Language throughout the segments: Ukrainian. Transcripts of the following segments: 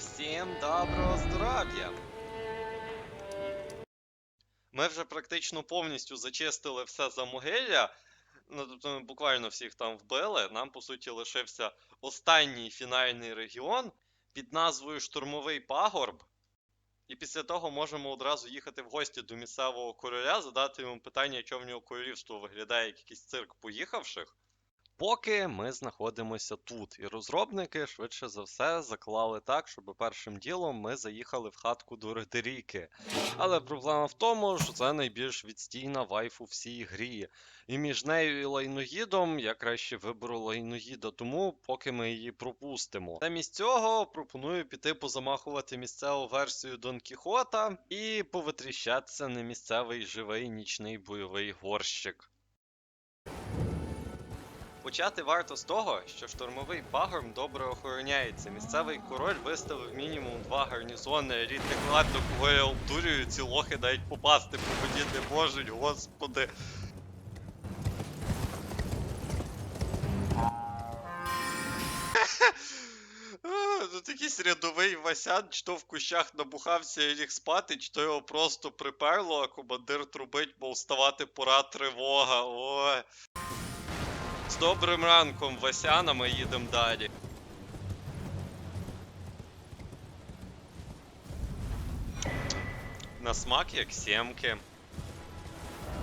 Всім доброго здоров'я! Ми вже практично повністю зачистили все замогилля. Ну, тобто ми буквально всіх там вбили. Нам, по суті, лишився останній фінальний регіон під назвою Штурмовий пагорб. І після того можемо одразу їхати в гості до місцевого короля, задати йому питання, що в нього королівство виглядає як якийсь цирк поїхавших. Поки ми знаходимося тут, і розробники швидше за все заклали так, щоб першим ділом ми заїхали в хатку до Редеріки. Але проблема в тому, що це найбільш відстійна вайф у всій грі. І між нею і лайноїдом я краще виберу лайноїда, тому поки ми її пропустимо. Замість цього пропоную піти позамахувати місцеву версію Дон Кіхота і повитріщатися на місцевий живий нічний бойовий горщик. Почати варто з того, що штурмовий пагорб добре охороняється. Місцевий король виставив мінімум два гарнізони. Рідних ладно, кого я обдурюю, ці лохи навіть попасти по воді не можуть, господи. А, Тут якийсь рядовий Васян, чи то в кущах набухався і ліг спати, чи то його просто приперло, а командир трубить, мов вставати пора тривога. Ой. З добрим ранком, Васяна, ми їдемо далі. На смак як сімки.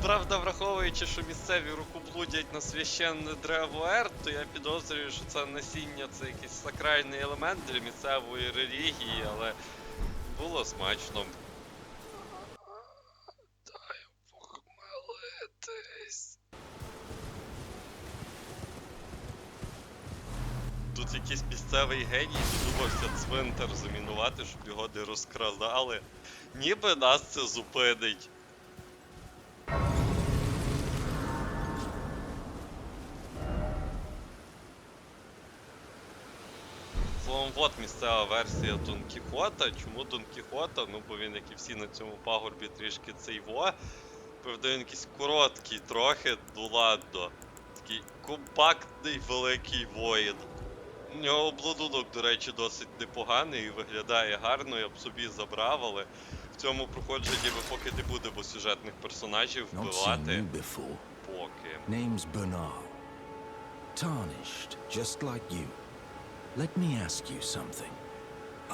Правда, враховуючи, що місцеві рукоблудять на священне древо Ер, то я підозрюю, що це насіння це якийсь сакральний елемент для місцевої релігії, але було смачно. Якийсь місцевий геній додумався цвинтар замінувати, щоб його не розкрадали. Ніби нас це зупинить. Словом, от місцева версія Дон Кіхота. Чому Дон Кіхота? Ну, бо він, як і всі на цьому пагорбі, трішки цей во. Правда, він якийсь короткий трохи, ну ладно. Такий компактний великий воїн. У нього обладунок, до речі, досить непоганий і виглядає гарно, я б собі забрав, але в цьому проходженні ми поки не будемо сюжетних персонажів вбивати. Поки. Name's Bernard. Tarnished, just like you. Let me ask you something.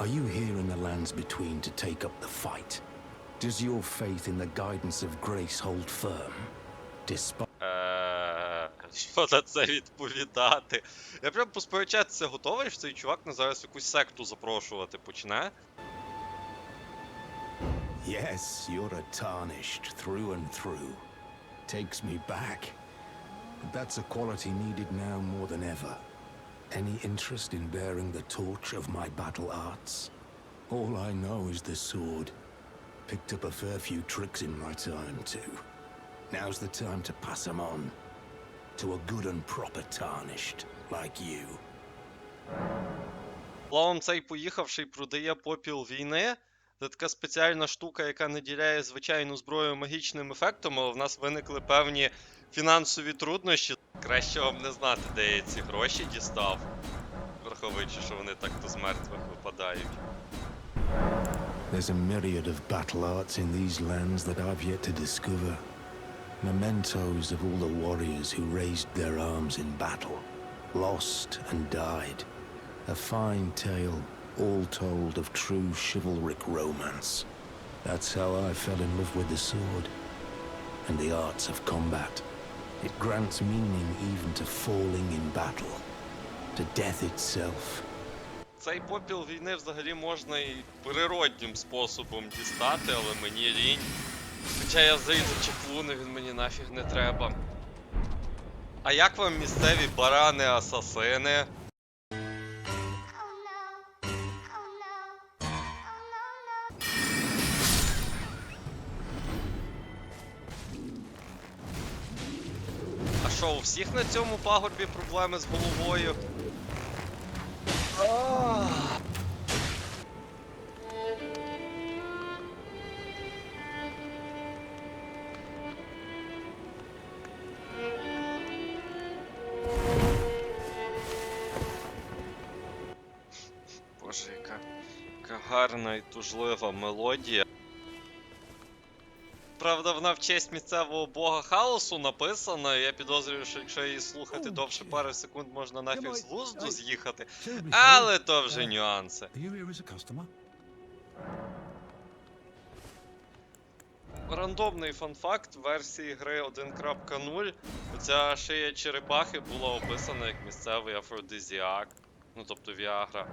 Are you here in the lands between to take up the fight? Does your faith in the guidance of grace hold firm? Despite Е, Що на це відповідати? Я прям посперечатися готовий, що цей чувак на зараз якусь секту запрошувати почне. Yes, you're a tarnished through and through. Takes me back. But that's a quality needed now more than ever. Any interest in bearing the torch of my battle arts? All I know is the sword. Picked up a fair few tricks in my time, too. Now's the time to pass 'em on. To a good and proper tarnished like you. Словом, цей поїхавший продає попіл війни. Це така спеціальна штука, яка наділяє звичайну зброю магічним ефектом, але в нас виникли певні фінансові труднощі. Краще вам не знати, де я ці гроші дістав, враховуючи, що вони так-то з мертвих випадають. There's a myriad of battle arts in these lands that I've yet to discover. Mementos of all the warriors who raised their arms in battle, lost and died. A fine tale, all told of true chivalric romance. That's how I fell in love with the sword and the arts of combat. It grants meaning even to falling in battle, to death itself. Цей попіл війни взагалі можна і природнім способом дістати, але мені лінь. Хоча я зайду чеклуни, він мені нафіг не треба. А як вам місцеві no, no. А що, у всіх на цьому пагорбі проблеми з головою? Яка гарна і тужлива мелодія. Правда, вона в честь місцевого бога хаосу написана, я підозрюю, що якщо її слухати довше пари секунд, можна нафіг з глузду з'їхати. Але то вже нюанси. Рандомний фан-факт версії гри 1.0. Оця шия черепахи була описана як місцевий афродизіак. Ну тобто Віагра.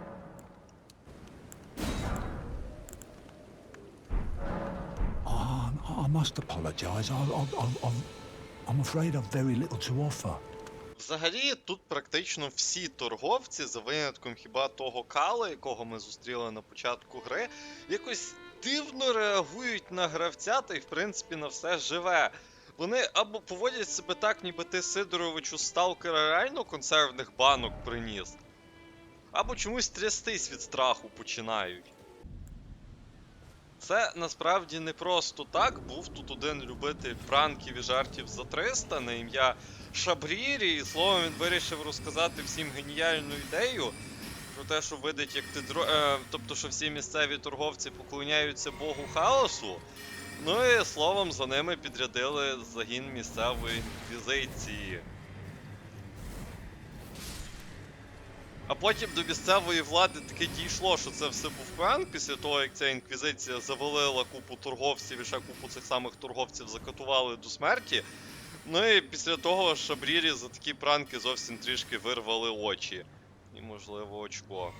Must apologise. I, I, I, I'm, I'm afraid I've very little to offer. Взагалі, тут практично всі торговці, за винятком хіба того кала, якого ми зустріли на початку гри, якось дивно реагують на гравця та й в принципі на все живе. Вони або поводять себе так, ніби ти Сидоровичу сталкера реально консервних банок приніс, або чомусь трястись від страху починають. Це насправді не просто так. Був тут один любитель пранків і жартів за 300 на ім'я Шабрірі, і словом він вирішив розказати всім геніальну ідею про те, що видить, як ти дро... е, тобто, що всі місцеві торговці поклоняються Богу хаосу. Ну і словом, за ними підрядили загін місцевої інквізиції. А потім до місцевої влади таки дійшло, що це все був пранк після того, як ця інквізиція завалила купу торговців і ще купу цих самих торговців закатували до смерті. Ну і після того Шабрірі за такі пранки зовсім трішки вирвали очі. І, можливо, очко.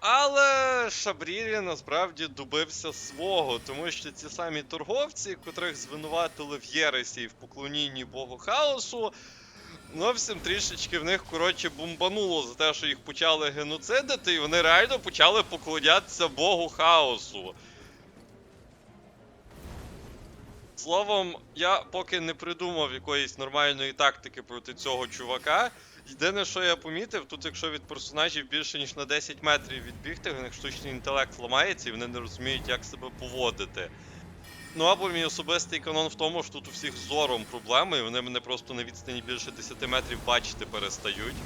Але Шабрірі насправді добився свого, тому що ці самі торговці, котрих звинуватили в Єресі і в поклонінні Богу хаосу, зовсім трішечки в них, коротше, бомбануло за те, що їх почали геноцидити, і вони реально почали поклонятися Богу хаосу. Словом, я поки не придумав якоїсь нормальної тактики проти цього чувака. Єдине, що я помітив, тут якщо від персонажів більше ніж на 10 метрів відбігти, в них штучний інтелект ламається і вони не розуміють, як себе поводити. Ну або мій особистий канон в тому, що тут у всіх зором проблеми, і вони мене просто на відстані більше 10 метрів бачити перестають.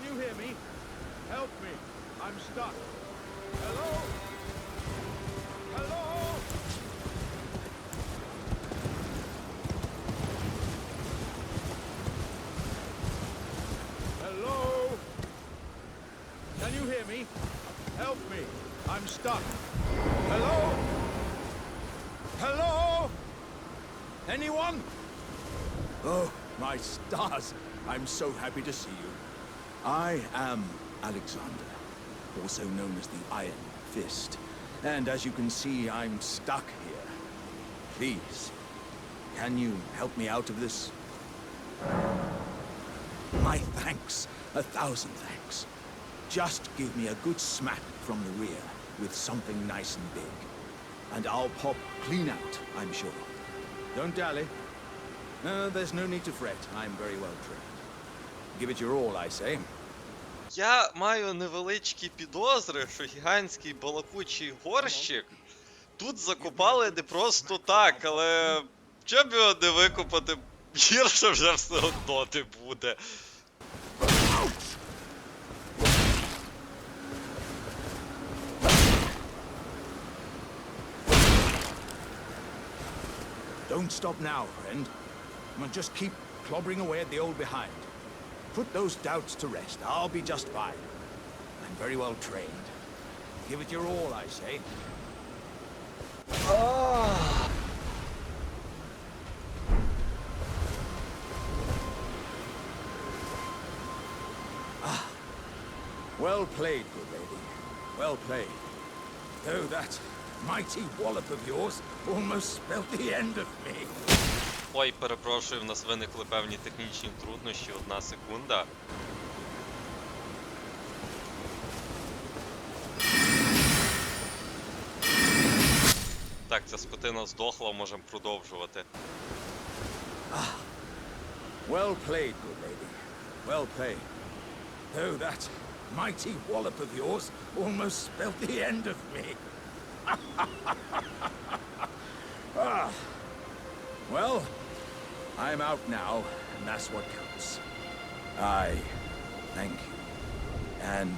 Can you hear me? Help me. I'm stuck. Hello? Hello? Hello? Can you hear me? Help me. I'm stuck. Hello? Hello? Anyone? Oh, my stars. I'm so happy to see you. I am Alexander, also known as the Iron Fist. And as you can see, I'm stuck here. Please, can you help me out of this? My thanks, a thousand thanks. Just give me a good smack from the rear with something nice and big. and I'll pop clean out, I'm sure. Don't dally. No, there's no need to fret. I'm very well trained. Give it your all, I say. Я маю невеличкі підозри, що гігантський балакучий горщик тут закопали не просто так, але щоб його не викопати, гірше вже все одно не буде. Don't stop now, friend. Just keep clobbering away at the old behind. Put those doubts to rest. I'll be just fine. I'm very well trained. Give it your all, I say. Ah. Well played, good lady. Well played. Though that mighty wallop of yours almost spelled the end of me. Ой, перепрошую, в нас виникли певні технічні труднощі, одна секунда. Так, ця скотина здохла, можемо продовжувати. Well played, good lady. Well played. Though that mighty wallop of yours almost spelled the end of me. ah. Well, I'm out now, and that's what counts. I thank you. And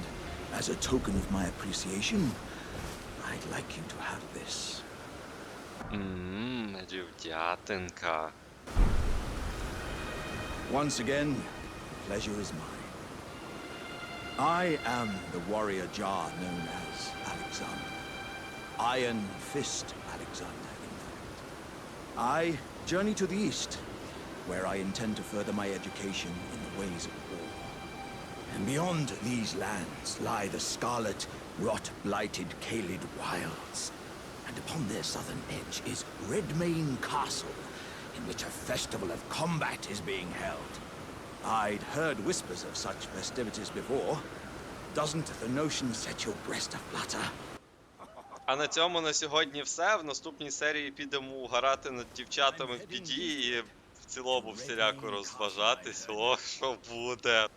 as a token of my appreciation, I'd like you to have this. Ммм, дівдятинка. Once again, the pleasure is mine. I am the warrior Jar known as Alexander. Iron Fist Alexander, in fact. I journey to the east, where I intend to further my education in the ways of war. And beyond these lands lie the scarlet, rot-blighted Kaled Wilds. And upon their southern edge is Redmane Castle, in which a festival of combat is being held. I'd heard whispers of such festivities before. Doesn't the notion set your breast aflutter? А на цьому на сьогодні все. В наступній серії підемо угорати над дівчатами в біді і цілому всіляко розважатись. О, що буде.